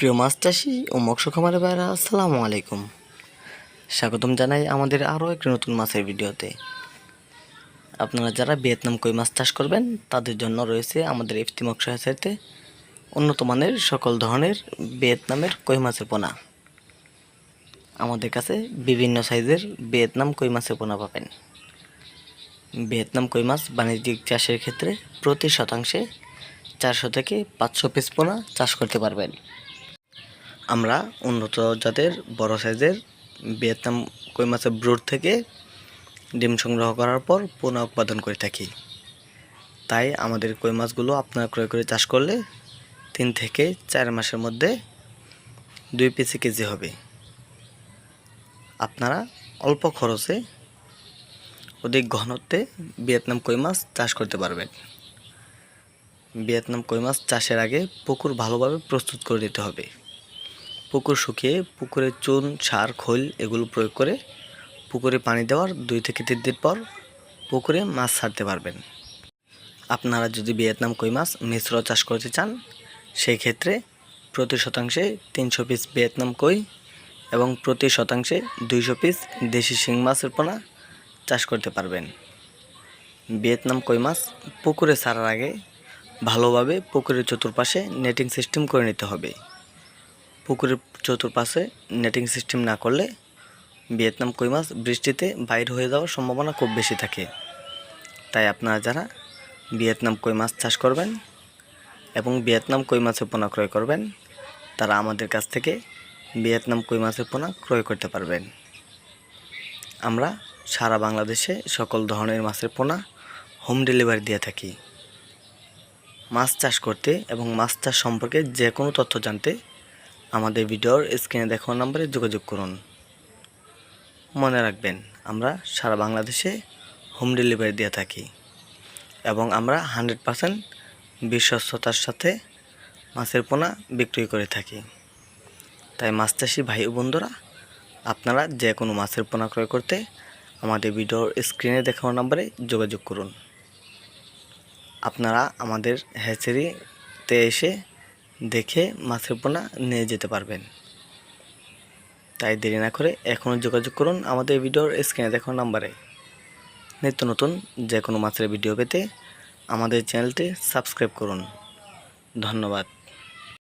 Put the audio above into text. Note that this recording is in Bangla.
প্রিয় মাছ চাষি ও মৎস্য খামারে ভাইরা আসসালামু আলাইকুম। স্বাগতম জানাই আমাদের আরও একটি নতুন মাছের ভিডিওতে। আপনারা যারা ভিয়েতনাম কই মাছ চাষ করবেন, তাদের জন্য রয়েছে আমাদের এফতি মৎস্য হ্যাচারিতে উন্নত মানের সকল ধরনের ভিয়েতনামের কই মাছের পোনা। আমাদের কাছে বিভিন্ন সাইজের ভিয়েতনাম কই মাছের পোনা পাবেন। ভিয়েতনাম কই মাছ বাণিজ্যিক চাষের ক্ষেত্রে প্রতি শতাংশে চারশো থেকে পাঁচশো পিস পোনা চাষ করতে পারবেন। আমরা উন্নত জাতের, বড় সাইজের ভিয়েতনাম কই মাছের ব্রুড থেকে ডিম সংগ্রহ করার পর পোনা উৎপাদন করে থাকি। তাই আমাদের কই মাছগুলো আপনারা ক্রয় করে চাষ করলে তিন থেকে চার মাসের মধ্যে দুই পিসি কেজি হবে। আপনারা অল্প খরচে অধিক ঘনত্বে ভিয়েতনাম কই মাছ চাষ করতে পারবেন। ভিয়েতনাম কই মাছ চাষের আগে পুকুর ভালোভাবে প্রস্তুত করে দিতে হবে। পুকুর শুকিয়ে পুকুরে চুন, সার, খোল এগুলো প্রয়োগ করে পুকুরে পানি দেওয়ার দুই থেকে তিন দিন পর পুকুরে মাছ ছাড়তে পারবেন। আপনারা যদি ভিয়েতনাম কই মাছ, মিশ্র চাষ করতে চান, সেই ক্ষেত্রে প্রতি শতাংশে তিনশো পিস ভিয়েতনাম কই এবং প্রতি শতাংশে দুইশো পিস দেশি শিং মাছের পোনা চাষ করতে পারবেন। ভিয়েতনাম কই মাছ পুকুরে ছাড়ার আগে ভালোভাবে পুকুরের চতুর্পাশে নেটিং সিস্টেম করে নিতে হবে। পুকুরের চতুর্পাশে নেটিং সিস্টেম না করলে ভিয়েতনাম কই মাছ বৃষ্টিতে বাইর হয়ে যাওয়ার সম্ভাবনা খুব বেশি থাকে। তাই আপনারা যারা ভিয়েতনাম কই মাছ চাষ করবেন এবং ভিয়েতনাম কই মাছের পোনা ক্রয় করবেন, তারা আমাদের কাছ থেকে ভিয়েতনাম কই মাছের পোনা ক্রয় করতে পারবেন। আমরা সারা বাংলাদেশে সকল ধরনের মাছের পোনা হোম ডেলিভারি দিয়ে থাকি। মাছ চাষ করতে এবং মাছ চাষ সম্পর্কে যে কোনো তথ্য জানতে আমাদের ভিডিওর স্ক্রিনে দেখানো নম্বরে যোগাযোগ করুন। মনে রাখবেন, আমরা সারা বাংলাদেশে হোম ডেলিভারি দিয়ে থাকি এবং আমরা হান্ড্রেড পারসেন্ট বিশ্বস্ততার সাথে মাছের পোনা বিক্রি করে থাকি। তাই মাছ চাষি ভাই ও বন্ধুরা, আপনারা যে কোনো মাছের পোনা ক্রয় করতে আমাদের ভিডিওর স্ক্রিনে দেখানো নম্বরে যোগাযোগ করুন। আপনারা আমাদের হ্যাচারিতে এসে দেখে মাছের পোনা নিয়ে যেতে পারবেন। তাই দেরি না করে এখনও যোগাযোগ করুন আমাদের ভিডিওর স্ক্রিনে দেখো নাম্বারে। নিত্য নতুন যে কোনো মাছের ভিডিও পেতে আমাদের চ্যানেলটি সাবস্ক্রাইব করুন। ধন্যবাদ।